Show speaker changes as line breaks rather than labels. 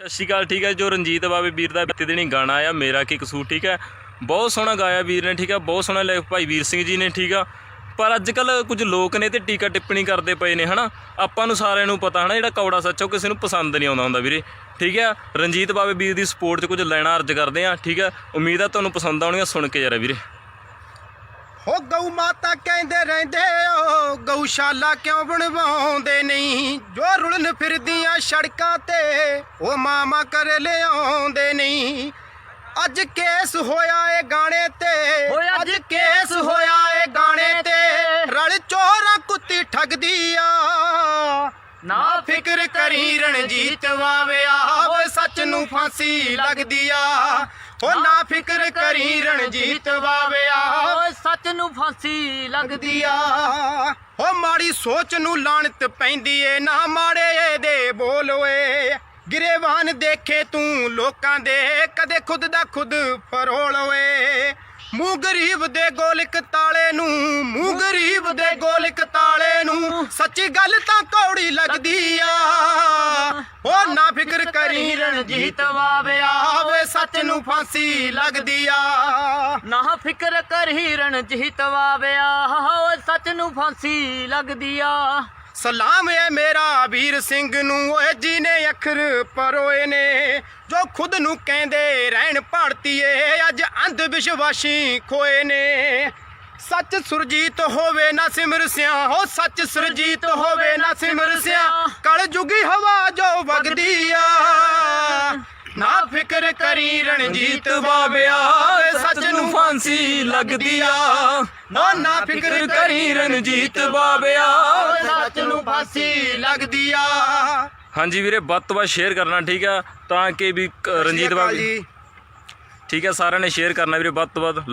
ਸਤਿ ਸ਼੍ਰੀ ਅਕਾਲ, ਠੀਕ ਹੈ ਜੋ ਰਣਜੀਤ ਬਾਵੇ ਵੀਰ ਦਾ ਬਿੱਤੇ ਦੇਣੀ ਗਾਣਾ ਆ, ਮੇਰਾ ਕੀ ਕਸੂਰ, ਠੀਕ ਹੈ। ਬਹੁਤ ਸੋਹਣਾ ਗਾਇਆ ਵੀਰ ਨੇ, ਠੀਕ ਹੈ, ਬਹੁਤ ਸੋਹਣਾ ਲੈ ਭਾਈ ਵੀਰ ਸਿੰਘ ਜੀ ਨੇ, ਠੀਕ ਆ। ਪਰ ਅੱਜ ਕੱਲ ਕੁਝ ਲੋਕ ਨੇ ਤੇ ਟੀਕਾ ਟਿੱਪਣੀ ਕਰਦੇ ਪਏ ਨੇ, ਹਨਾ। ਆਪਾਂ ਨੂੰ ਸਾਰਿਆਂ ਨੂੰ ਪਤਾ, ਹਨਾ, ਜਿਹੜਾ ਕੌੜਾ ਸੱਚ ਉਹ ਕਿਸੇ ਨੂੰ ਪਸੰਦ ਨਹੀਂ ਆਉਂਦਾ ਹੁੰਦਾ ਵੀਰੇ। ਠੀਕ ਹੈ, ਰਣਜੀਤ ਬਾਵੇ ਵੀਰ ਦੀ ਸਪੋਰਟ 'ਚ ਕੁਝ ਲੈਣਾ ਅਰਜ਼ ਕਰਦੇ ਆ, ਠੀਕ ਹੈ। ਉਮੀਦ ਆ ਤੁਹਾਨੂੰ ਪਸੰਦ ਆਉਣਗੀਆਂ ਸੁਣ ਕੇ ਯਾਰ ਵੀਰੇ।
ਹੋ ਗਊ ਮਾਤਾ ਕਹਿੰਦੇ ਰਹਿੰਦੇ ਗਊਸ਼ਾਲਾ ਕਿਉਂ ਬਣਵਾਉਂਦੇ ਨਹੀਂ? ਜੋ ਰੁਲਨ ਫਿਰਦੀਆਂ ਸੜਕਾਂ ਤੇ ਉਹ ਮਾਮਾ ਕਰ ਲਿਆਉਂਦੇ ਨਹੀਂ। ਅੱਜ ਕੇਸ ਹੋਇਆ ਏ ਗਾਣੇ ਤੇ
ਅੱਜ
ਕੇਸ ਹੋਇਆ ਏ ਗਾਣੇ ਤੇ। ਰਲ ਚੋਰਾ ਕੁੱਤੀ ਠਗਦੀ ਆ।
ਨਾ
ਫਿਕਰ ਕਰੀ ਰਣਜੀਤ ਵਾਵਿਆ ਓਏ ਸੱਚ ਨੂੰ ਫਾਂਸੀ ਲੱਗਦੀ ਆ। ਓ ਨਾ ਫਿਕਰ ਕਰੀ ਰਣਜੀਤ ਵਾਵਿਆ
ਨੂੰ ਫਾਂਸੀ ਲੱਗਦੀ
ਆ। ਓ ਮਾੜੀ ਸੋਚ ਨੂੰ ਲਾਣਤ ਪੈਂਦੀ ਏ ਨਾ ਮਾੜੇ ਦੇ ਬੋਲ ਓਏ। ਗਿਰੇਵਾਨ ਦੇਖੇ ਤੂੰ ਲੋਕਾਂ ਦੇ ਕਦੇ ਖੁਦ ਦਾ ਖੁਦ ਫਰੋਲ ਓਏ। ਮੂੰਹ ਗਰੀਬ ਦੇ ਗੋਲਕ ਤਾਲੇ ਨੂੰ ਮੂੰਹ ਗਰੀਬ ਦੇ ਗੋਲਕ ਤਾਲੇ ਨੂੰ ਸੱਚੀ ਗੱਲ ਤਾਂ ਕੌੜੀ ਲੱਗਦੀ ਆ। ਓ ਨਾ ਫਿਕਰ ਕਰੀ ਰਣਜੀਤ ਵਾਵਿਆ। ਸੱਚ ਨੂੰ ਫਾਂਸੀ ਲੱਗਦੀ ਆ।
ਨਾ ਫਿਕਰ ਕਰੀ ਰਣਜੀਤ ਵਾਵਿਆ। ਓਏ ਸੱਚ ਨੂੰ ਫਾਂਸੀ ਲੱਗਦੀ ਆ।
ਸਲਾਮ ਏ ਮੇਰਾ ਵੀਰ ਸਿੰਘ ਨੂੰ ਓਏ ਜੀ ਨੇ ਅੱਖਰ ਪਰੋਏ ਨੇ। ਜੋ ਖੁਦ ਨੂੰ ਕਹਿੰਦੇ ਰਹਿਣ ਭਾਰਤੀਏ ਅੱਜ ਅੰਧ ਵਿਸ਼ਵਾਸੀ ਖੋਏ ਨੇ। ਸੱਚ ਸੁਰਜੀਤ ਹੋਵੇ ਨਾ ਸਿਮਰ ਸਿਆ ਹੋ ਸੱਚ ਸੁਰਜੀਤ ਹੋਵੇ ਨਾ ਸਿਮਰ ਸਿਆ ਕਲ ਜੁਗੀ ਹਵਾ ਫਿਕਰ ਕਰੀ ਰਣਜੀਤ ਬਾਬਿਆ ਸੱਚ ਨੂੰ ਫਾਂਸੀ ਲੱਗਦੀ ਆ। ਨਾ ਨਾ ਫਿਕਰ ਕਰੀ ਰਣਜੀਤ ਬਾਬਿਆ ਸੱਚ ਨੂੰ ਫਾਂਸੀ ਲੱਗਦੀ ਆ।
ਹਾਂਜੀ ਵੀਰੇ ਵੱਧ ਤੋਂ ਵੱਧ ਸ਼ੇਅਰ ਕਰਨਾ ਠੀਕ ਆ? ਤਾਂ ਕਿ ਵੀ ਰਣਜੀਤ
ਜੀ।
ਠੀਕ ਹੈ ਸਾਰਿਆਂ ਨੇ ਸ਼ੇਅਰ ਕਰਨਾ ਵੀਰੇ ਵੱਧ ਤੋਂ ਵੱਧ